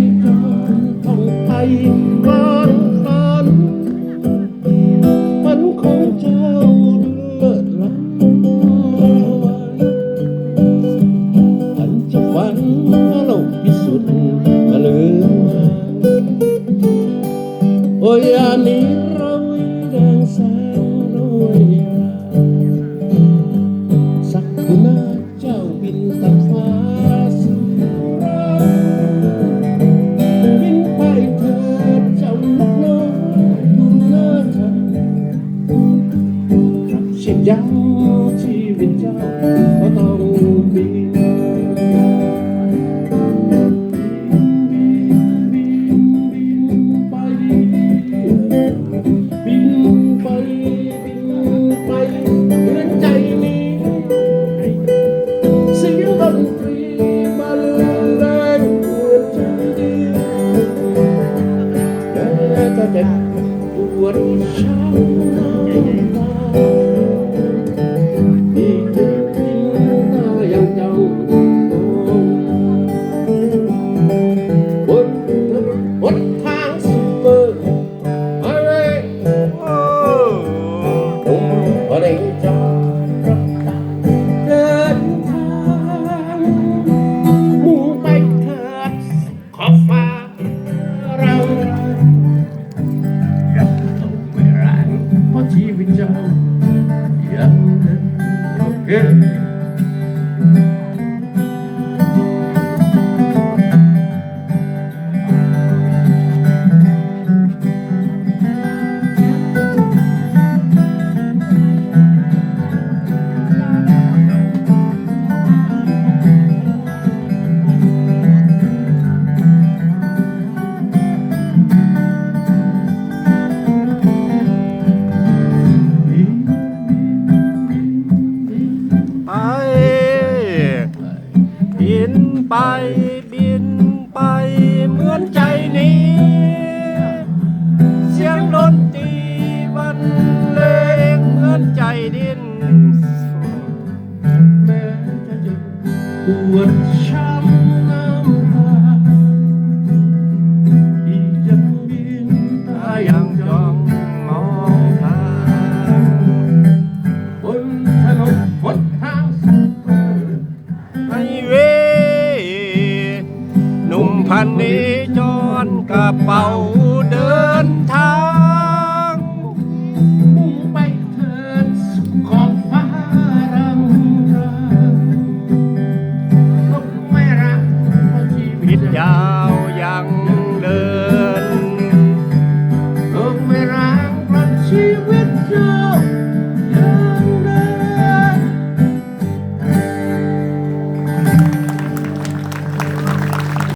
นี้จอนท่องไปกลางคันมันของเจ้าเลิศล้ำอันจะฝันโลกพิสุทธิ์มาลืมโอ้ยอันนี้เราแดงแสงโรยราสักคุณาเจ้าบินตัด งเหมือนใจดีแม้จะเจ็บปวดช้ำน้ำตา โบินไปบินไปเหมือนใจนี้ เสียงดนตรีบรรเลงเหมือนใจดินแม้จะเจ็บปวดช้ำ พันนี้จอนกระเป๋าเดิน